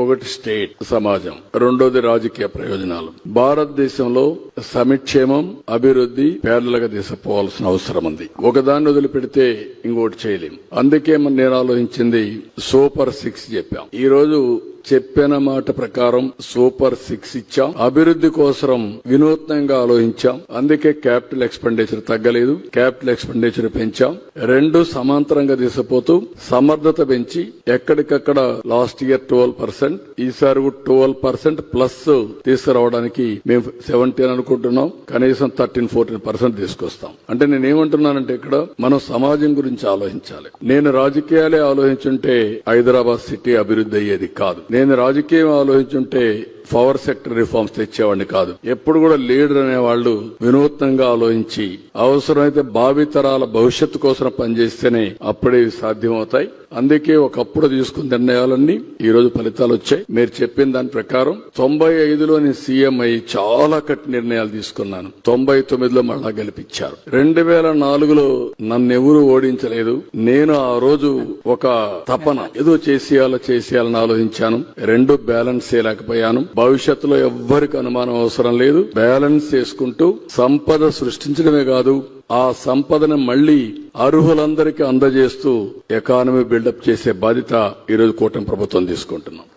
ఒకటి స్టేట్ సమాజం రెండోది రాజకీయ ప్రయోజనాలు. భారతదేశంలో సమిక్షేమం అభివృద్ధి పేదలుగా తీసుకుపోవాల్సిన అవసరం ఉంది. ఒకదాన్ని వదిలిపెడితే ఇంకోటి చేయలేం. అందుకే మనం నేను ఆలోచించింది సూపర్ సిక్స్ చెప్పాం. ఈ రోజు చెప్పిన మాట ప్రకారం సూపర్ సిక్స్ ఇచ్చాం. అభివృద్ధి కోసం వినూత్నంగా ఆలోచించాం. అందుకే క్యాపిటల్ ఎక్స్పెండిచర్ తగ్గలేదు. క్యాపిటల్ ఎక్స్పెండిచర్ పెంచాం. రెండు సమాంతరంగా తీసుకుపోతూ సమర్థత పెంచి ఎక్కడికక్కడ లాస్ట్ ఇయర్ ట్వెల్వ్ పర్సెంట్ ఈసారి ట్వెల్వ్ పర్సెంట్ ప్లస్ తీసుకురావడానికి మేము సెవెంటీన్ అనుకుంటున్నాం. కనీసం థర్టీన్ ఫోర్టీన్ పర్సెంట్ తీసుకొస్తాం. అంటే నేను ఏమంటున్నానంటే ఇక్కడ మనం సమాజం గురించి ఆలోచించాలి. నేను రాజకీయాలే ఆలోచించుంటే హైదరాబాద్ సిటీ అభివృద్ధి అయ్యేది కాదు. నేను రాజకీయం ఆలోచించుంటే పవర్ సెక్టర్ రిఫార్మ్స్ తెచ్చేవాడిని కాదు. ఎప్పుడు కూడా లీడర్ అనేవాళ్ళు వినూత్నంగా ఆలోచించి అవసరమైతే భావితరాల భవిష్యత్తు కోసం పనిచేస్తేనే అప్పుడే సాధ్యమవుతాయి. అందుకే ఒకప్పుడు తీసుకున్న నిర్ణయాలన్నీ ఈ రోజు ఫలితాలు వచ్చాయి. మీరు చెప్పిన దాని ప్రకారం తొంభై ఐదులో నేను సీఎం అయ్యి చాలా కట్టి నిర్ణయాలు తీసుకున్నాను. తొంభై తొమ్మిదిలో మళ్ళా గెలిపించారు. రెండు వేల నాలుగులో నన్ను ఎవరు ఓడించలేదు. నేను ఆ రోజు ఒక తపన ఏదో చేసేయాలో చేసేయాలని ఆలోచించాను. రెండు బ్యాలెన్స్ చేయలేకపోయాను. భవిష్యత్తులో ఎవ్వరికి అనుమానం అవసరం లేదు. బ్యాలెన్స్ చేసుకుంటూ సంపద సృష్టించడమే కాదు ఆ సంపదను మళ్ళీ అర్హులందరికీ అందజేస్తూ ఎకానమీ బిల్డప్ చేసే బాధ్యత ఈరోజు కూటమి ప్రభుత్వం తీసుకుంటున్నాం.